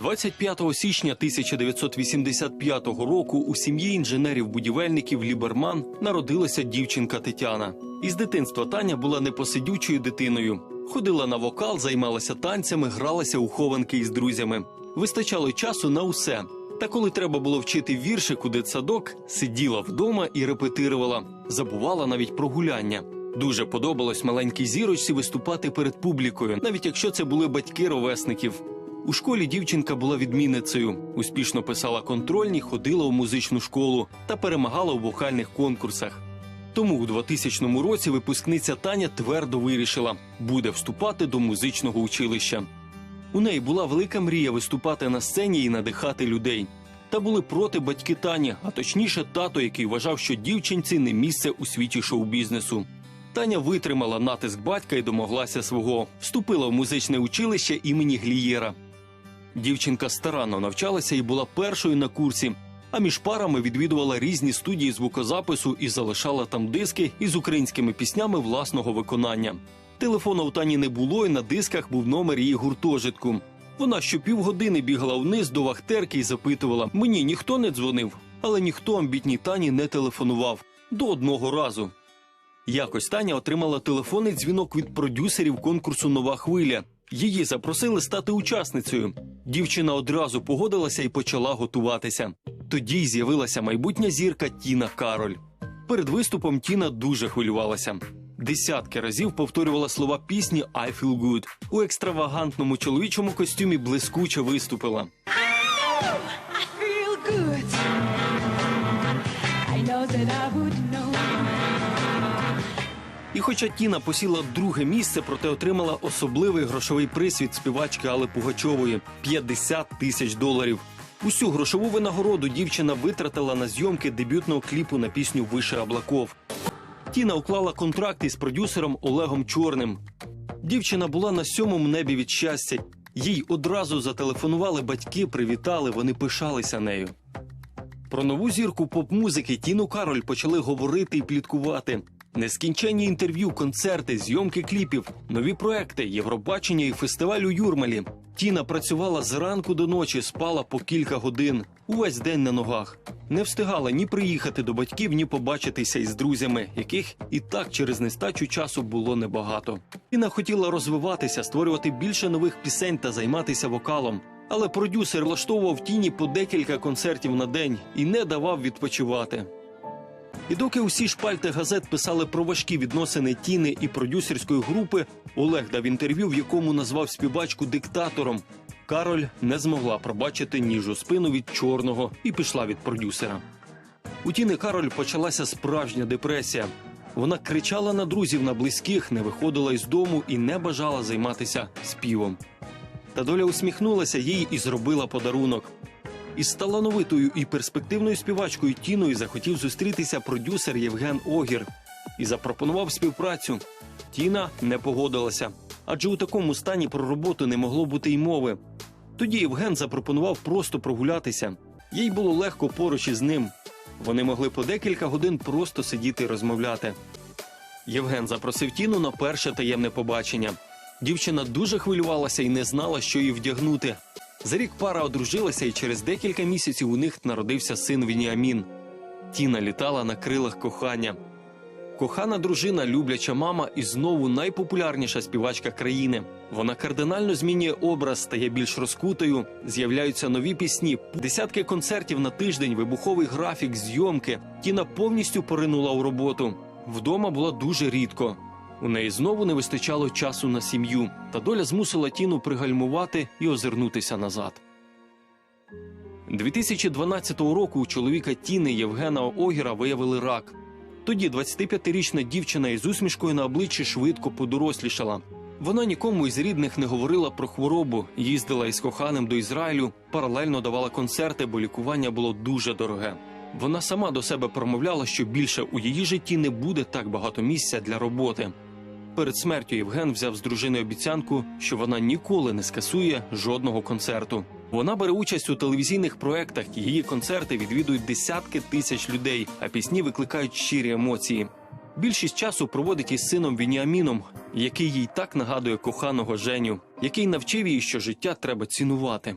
25 січня 1985 року у сім'ї інженерів-будівельників Ліберман народилася дівчинка Тетяна. Із дитинства Таня була непосидючою дитиною. Ходила на вокал, займалася танцями, гралася у хованки із друзями. Вистачало часу на усе. Та коли треба було вчити віршик у дитсадок, сиділа вдома і репетирувала, забувала навіть про гуляння. Дуже подобалось маленькій зірочці виступати перед публікою, навіть якщо це були батьки ровесників. У школі дівчинка була відмінницею, успішно писала контрольні, ходила у музичну школу та перемагала у вокальних конкурсах. Тому у 2000 році випускниця Таня твердо вирішила буде вступати до музичного училища. У неї була велика мрія виступати на сцені і надихати людей. Та були проти батьки Тані, а точніше, тато, який вважав, що дівчинці не місце у світі шоу-бізнесу. Таня витримала натиск батька і домоглася свого. Вступила в музичне училище імені Глієра. Дівчинка старанно навчалася і була першою на курсі. А між парами відвідувала різні студії звукозапису і залишала там диски із українськими піснями власного виконання. Телефона у Тані не було, і на дисках був номер її гуртожитку. Вона щопівгодини бігала вниз до вахтерки і запитувала: мені ніхто не дзвонив, але ніхто амбітній Тані не телефонував до одного разу. Якось Таня отримала телефонний дзвінок від продюсерів конкурсу Нова хвиля. Її запросили стати учасницею. Дівчина одразу погодилася і почала готуватися. Тоді й з'явилася майбутня зірка Тіна Кароль. Перед виступом Тіна дуже хвилювалася. Десятки разів повторювала слова пісні «I feel good». У екстравагантному чоловічому костюмі блискуче виступила. I feel good. I know that I would. І хоча Тіна посіла друге місце, проте отримала особливий грошовий приз від співачки Алли Пугачової 50 тисяч доларів. Усю грошову винагороду дівчина витратила на зйомки дебютного кліпу на пісню Више облаков. Тіна уклала контракт із продюсером Олегом Чорним. Дівчина була на сьомому небі від щастя. Їй одразу зателефонували батьки, привітали, вони пишалися нею. Про нову зірку поп-музики Тіну Кароль почали говорити і пліткувати. Нескінченні інтерв'ю, концерти, зйомки кліпів, нові проекти, Євробачення і фестиваль у Юрмалі. Тіна працювала зранку до ночі, спала по кілька годин, увесь день на ногах. Не встигала ні приїхати до батьків, ні побачитися із друзями, яких і так через нестачу часу було небагато. Тіна хотіла розвиватися, створювати більше нових пісень та займатися вокалом. Але продюсер влаштовував тіні по декілька концертів на день і не давав відпочивати. І доки усі шпальти газет писали про важкі відносини Тіни і продюсерської групи, Олег дав інтерв'ю, в якому назвав співачку диктатором. Кароль не змогла пробачити ніжу спину від чорного і пішла від продюсера. У Тіни Кароль почалася справжня депресія. Вона кричала на друзів, на близьких, не виходила із дому і не бажала займатися співом. Та доля усміхнулася їй і зробила подарунок. Із талановитою і перспективною співачкою Тіною захотів зустрітися продюсер Євген Огір і запропонував співпрацю. Тіна не погодилася, адже у такому стані про роботу не могло бути й мови. Тоді Євген запропонував просто прогулятися. Їй було легко поруч із ним. Вони могли по декілька годин просто сидіти і розмовляти. Євген запросив Тіну на перше таємне побачення. Дівчина дуже хвилювалася і не знала, що їй вдягнути. За рік пара одружилася, і через декілька місяців у них народився син Вініамін. Тіна літала на крилах кохання. Кохана дружина, любляча мама і знову найпопулярніша співачка країни. Вона кардинально змінює образ, стає більш розкутою. З'являються нові пісні, десятки концертів на тиждень, вибуховий графік, зйомки. Тіна повністю поринула у роботу. Вдома була дуже рідко. У неї знову не вистачало часу на сім'ю, та доля змусила Тіну пригальмувати і озирнутися назад. 2012 року у чоловіка Тіни Євгена Огіра виявили рак. Тоді 25-річна дівчина із усмішкою на обличчі швидко подорослішала. Вона нікому із рідних не говорила про хворобу, їздила із коханим до Ізраїлю, паралельно давала концерти, бо лікування було дуже дороге. Вона сама до себе промовляла, що більше у її житті не буде так багато місця для роботи. Перед смертю Євген взяв з дружини обіцянку, що вона ніколи не скасує жодного концерту. Вона бере участь у телевізійних проектах. Її концерти відвідують десятки тисяч людей, а пісні викликають щирі емоції. Більшість часу проводить із сином Вініаміном, який їй так нагадує коханого Женю, який навчив її, що життя треба цінувати.